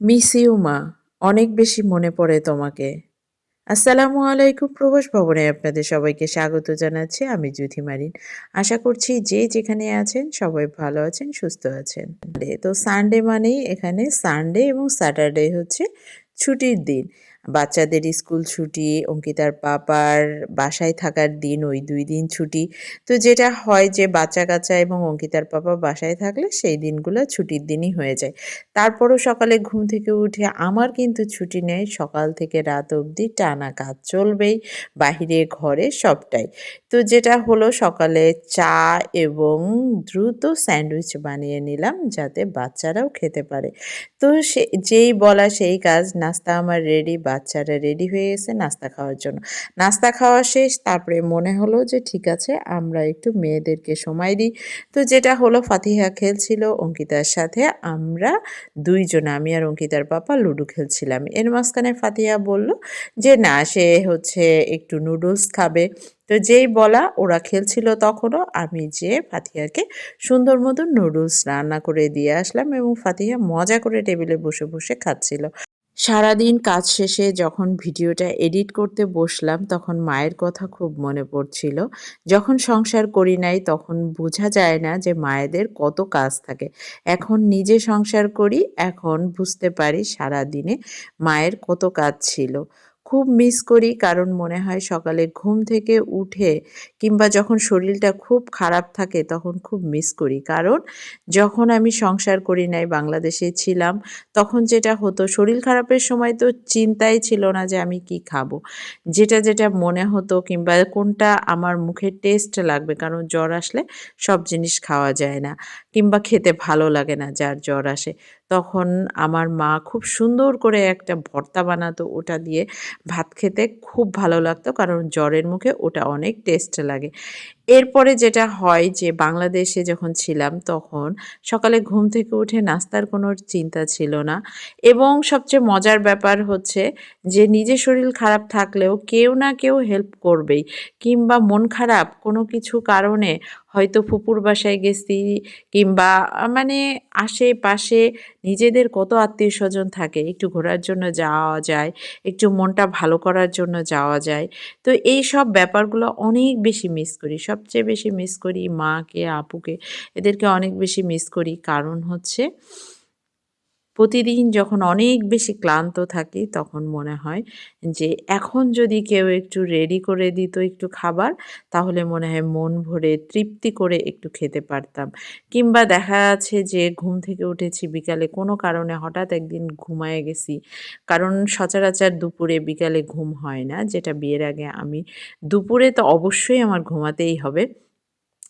Miss you মা অনেক বেশি মনে পড়ে তোমাকে। আসসালামু আলাইকুম প্রবাস ভবনে আপনাদের সবাইকে স্বাগত জানাচ্ছি, আমি জুথি মারিন। আশা করছি যে যেখানে আছেন সবাই ভালো আছেন, সুস্থ আছেন। তো সানডে মানেই এখানে সানডে এবং স্যাটারডে হচ্ছে ছুটির দিন। বাচ্চাদের স্কুল ছুটি, অঙ্কিতার পাপার বাসায় থাকার দিন, ওই দুই দিন ছুটি। তো যেটা হয় যে বাচ্চা কাচ্চা এবং অঙ্কিতার পাপা বাসায় থাকলে সেই দিনগুলো ছুটির দিনই হয়ে যায়। তারপরও সকালে ঘুম থেকে উঠে আমার কিন্তু ছুটি নেই। সকাল থেকে রাত অবধি টানা কাজ চলবেই, বাহিরে, ঘরে সবটাই। তো যেটা হলো সকালে চা এবং দ্রুত স্যান্ডউইচ বানিয়ে নিলাম যাতে বাচ্চারাও খেতে পারে। তো সে, যেই বলা সেই কাজ, নাস্তা আমার রেডি বাচ্চারা রেডি হয়ে গেছে নাস্তা খাওয়ার জন্য। নাস্তা খাওয়া শেষ, তারপরে মনে হলো যে ঠিক আছে, আমরা একটু মেয়েদেরকে সময় দিই। তো যেটা হলো, ফাতিহা খেলছিল অঙ্কিতার সাথে, আমরা দুইজন, আমি আর অঙ্কিতার পাপা লুডো খেলছিলাম। এর মাঝখানে ফাতিহা বলল যে, না, সে হচ্ছে একটু নুডলস খাবে। তো যেই বলা, ওরা খেলছিল তখনও, আমি যে ফাতিহাকে সুন্দর মতো নুডলস রান্না করে দিয়ে আসলাম এবং ফাতিহা মজা করে টেবিলে বসে বসে খাচ্ছিল। সারাদিন কাজ শেষে যখন ভিডিওটা এডিট করতে বসলাম, তখন মায়ের কথা খুব মনে পড়ছিল। যখন সংসার করি নাই, তখন বোঝা যায় না যে মায়েদের কত কাজ থাকে। এখন নিজে সংসার করি, এখন বুঝতে পারি সারাদিনে মায়ের কত কাজ ছিল। খুব মিস করি কারণ মনে হয় সকালে ঘুম থেকে উঠে কিংবা যখন শরীরটা খুব খারাপ থাকে তখন খুব মিস করি। কারণ যখন আমি সংসার করি নাই, বাংলাদেশে ছিলাম, তখন যেটা হতো, শরীর খারাপের সময় তো চিন্তাই ছিল না যে আমি কি খাব। যেটা যেটা মনে হতো কিংবা কোনটা আমার মুখে টেস্ট লাগবে, কারণ জ্বর আসলে সব জিনিস খাওয়া যায় না কিংবা খেতে ভালো লাগে না যার জ্বর আসে। তখন আমার মা খুব সুন্দর করে একটা ভর্তা বানাতো ওটা দিয়ে। ভাত খেতে খুব ভালো লাগতো কারণ জ্বরের মুখে ওটা অনেক টেস্ট লাগে। এরপরে যেটা হয় যে বাংলাদেশে যখন ছিলাম তখন সকালে ঘুম থেকে উঠে নাস্তার কোনো চিন্তা ছিল না। এবং সবচেয়ে মজার ব্যাপার হচ্ছে যে নিজের শরীর খারাপ থাকলেও কেউ না কেউ হেল্প করবেই কিংবা মন খারাপ কোনো কিছু কারণে হয়তো ফুপুর বাসায় গেছি কিংবা মানে আশেপাশে নিজেদের কত আত্মীয় স্বজন থাকে, একটু ঘোরার জন্য যাওয়া যায়, একটু মনটা ভালো করার জন্য যাওয়া যায়। তো এই সব ব্যাপারগুলো অনেক বেশি মিস করি। সবচেয়ে বেশি মিস করি মাকে আপুকে। এদেরকে অনেক বেশি মিস করি। কারণ হচ্ছে প্রতিদিন যখন অনেক বেশি ক্লান্ত থাকি, তখন মনে হয় যে, এখন যদি কেউ একটু রেডি করে দিত একটু খাবার, তাহলে মনে হয় মন ভরে তৃপ্তি করে একটু খেতে পারতাম। কিংবা দেখা যাচ্ছে যে, ঘুম থেকে উঠেছি বিকালে, কোনো কারণে হঠাৎ একদিন ঘুমায় গেছি। কারণ সচরাচর দুপুরে বিকালে ঘুম হয় না, যেটা বিয়ের আগে আমি, দুপুরে তো অবশ্যই আমার ঘুমাতেই হবে।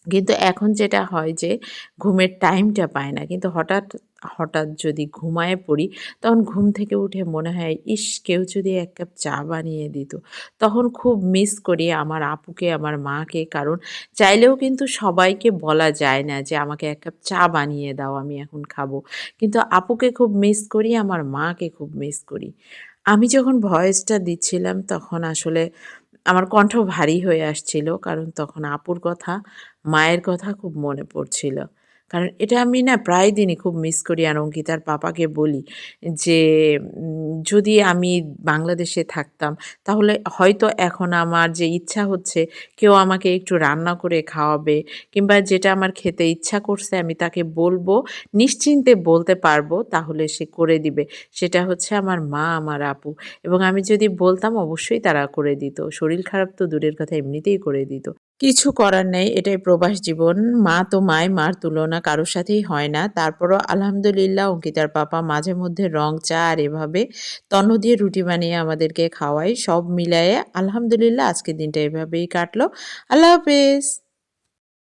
কিন্তু এখন যেটা হয় যে, ঘুমের টাইমটা পায় না। কিন্তু হঠাৎ হঠাৎ যদি ঘুমায় পড়ি, তখন ঘুম থেকে উঠে মনে হয়, ইস, কেউ যদি এক কাপ চা বানিয়ে দিত। তখন খুব মিস করি আমার আপুকে, আমার মাকে, কারণ চাইলেও কিন্তু সবাইকে বলা যায় না যে, আমাকে এক কাপ চা বানিয়ে দাও, আমি এখন খাব। কিন্তু আপুকে খুব মিস করি, আমার মাকে খুব মিস করি। আমি যখন ভয়েসটা দিচ্ছিলাম, তখন আসলে আমার কণ্ঠ ভারী হয়ে আসছিল, কারণ তখন আপুর কথা, মায়ের কথা খুব মনে পড়ছিল। কারণ এটা আমি না প্রায় দিনই খুব মিস করি আর অঙ্কিতার পাপাকে বলি যে যদি আমি বাংলাদেশে থাকতাম, তাহলে হয়তো এখন আমার যে ইচ্ছা হচ্ছে, কেউ আমাকে একটু রান্না করে খাওয়াবে কিংবা যেটা আমার খেতে ইচ্ছা করছে আমি তাকে বলব, নিশ্চিন্তে বলতে পারব, তাহলে সে করে দিবে। সেটা হচ্ছে আমার মা, আমার আপু। এবং আমি যদি বলতাম, অবশ্যই তারা করে দিত। শরীর খারাপ তো দূরের কথা, এমনিতেই করে দিত। কিছু করার নেই, এটাই প্রবাস জীবন। মা তো মায় মার তুলনা কারোর সাথেই হয় না। তারপরও আলহামদুলিল্লাহ, অঙ্কিতার পাপা মাঝে মধ্যে রং, চা আর এভাবে তন্ন দিয়ে রুটি বানিয়ে আমাদেরকে খাওয়াই সব মিলায়ে আলহামদুলিল্লাহ, আজকের দিনটা এভাবেই কাটলো। আল্লাহ হাফেজ।